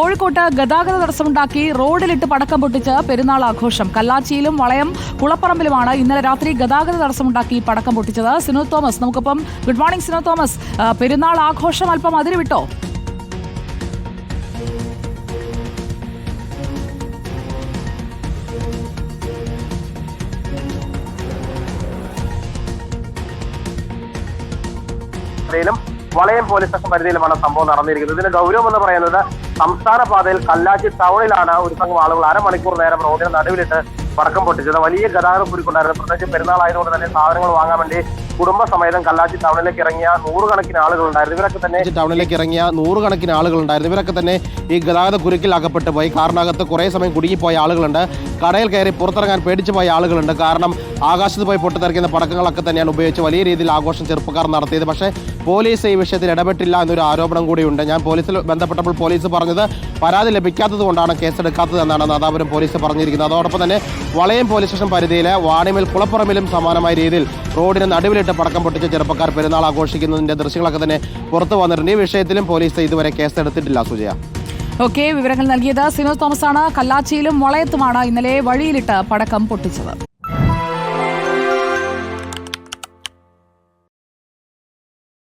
കോഴിക്കോട്ട് ഗതാഗത തടസ്സമുണ്ടാക്കി റോഡിലിട്ട് പടക്കം പൊട്ടിച്ച് പെരുന്നാൾ ആഘോഷം. കല്ലാച്ചിയിലും വളയം കുളപ്പറമ്പിലുമാണ് ഇന്നലെ രാത്രി ഗതാഗത തടസ്സമുണ്ടാക്കി പടക്കം പൊട്ടിച്ചത്. സിനോ തോമസ് നമുക്കിപ്പം ഗുഡ് മോർണിംഗ് സിനോ തോമസ്. പെരുന്നാൾ ആഘോഷം അല്പം അതിര് വിട്ടോ വളയം പോലീസ് സ്റ്റേഷൻ പരിധിയിലുമാണ് സംഭവം നടന്നിരിക്കുന്നത്. ഇതിന്റെ ഗൗരവം എന്ന് പറയുന്നത് സംസ്ഥാന പാതയിൽ കല്ലാച്ചി ടൗണിലാണ് ഒരു സംഘം ആളുകൾ അരമണിക്കൂർ നേരം റോഡിന് നടുവിലിട്ട് പടക്കം പൊട്ടിച്ചത്. വലിയ ഗതാഗത കുരുക്കുണ്ടായിരുന്നു. പ്രത്യേകിച്ച് പെരുന്നാളായതുകൊണ്ട് തന്നെ സാധനങ്ങൾ വാങ്ങാൻ വേണ്ടി കുടുംബസമേതം കല്ലാച്ചി ടൗണിലേക്ക് ഇറങ്ങിയ നൂറുകണക്കിന് ആളുകൾ ഉണ്ടായിരുന്നു ഇവരൊക്കെ തന്നെ ടൗണിലേക്ക് ഇറങ്ങിയ നൂറുകണക്കിന് ആളുകളുണ്ടായിരുന്നു. ഇവരൊക്കെ തന്നെ ഈ ഗതാഗത കുരുക്കിൽ അകപ്പെട്ടു പോയി. കാറിനകത്ത് കുറേ സമയം കുടുങ്ങിപ്പോയ ആളുകളുണ്ട്. കടയിൽ കയറി പുറത്തിറങ്ങാൻ പേടിച്ചു പോയ ആളുകളുണ്ട്. കാരണം ആകാശത്ത് പോയി പൊട്ടിത്തെറിക്കുന്ന പടക്കങ്ങളൊക്കെ തന്നെയാണ് ഉപയോഗിച്ച് വലിയ രീതിയിൽ ആഘോഷം ചെറുപ്പക്കാർ നടത്തിയത്. പക്ഷേ പോലീസ് ഈ വിഷയത്തിൽ ഇടപെട്ടില്ല എന്നൊരു ആരോപണം കൂടിയുണ്ട്. ഞാൻ പോലീസിൽ ബന്ധപ്പെട്ടപ്പോൾ പോലീസ് പറഞ്ഞത് പരാതി ലഭിക്കാത്തത് കൊണ്ടാണ് കേസെടുക്കാത്തത് എന്നാണ് നാദാപുരം പോലീസ് പറഞ്ഞിരിക്കുന്നത്. അതോടൊപ്പം തന്നെ വളയം പോലീസ് സ്റ്റേഷൻ പരിധിയിലെ വാണിമിൽ കുളപ്പുറമിലും സമാനമായ രീതിയിൽ റോഡിന് നടുവിലിട്ട് പടക്കം പൊട്ടിച്ച ചെറുപ്പക്കാർ പെരുന്നാൾ ആഘോഷിക്കുന്നതിന്റെ ദൃശ്യങ്ങളൊക്കെ തന്നെ പുറത്തു വന്നിട്ടുണ്ട്. ഈ വിഷയത്തിലും പോലീസ് ഇതുവരെ കേസെടുത്തിട്ടില്ല സുജയ. ഓക്കെ വിവരങ്ങൾ നൽകിയത് സിനോ തോമസ് ആണ് കല്ലാച്ചിയിലും വളയത്തുമാണ് ഇന്നലെ വഴിയിലിട്ട് പടക്കം പൊട്ടിച്ചത്.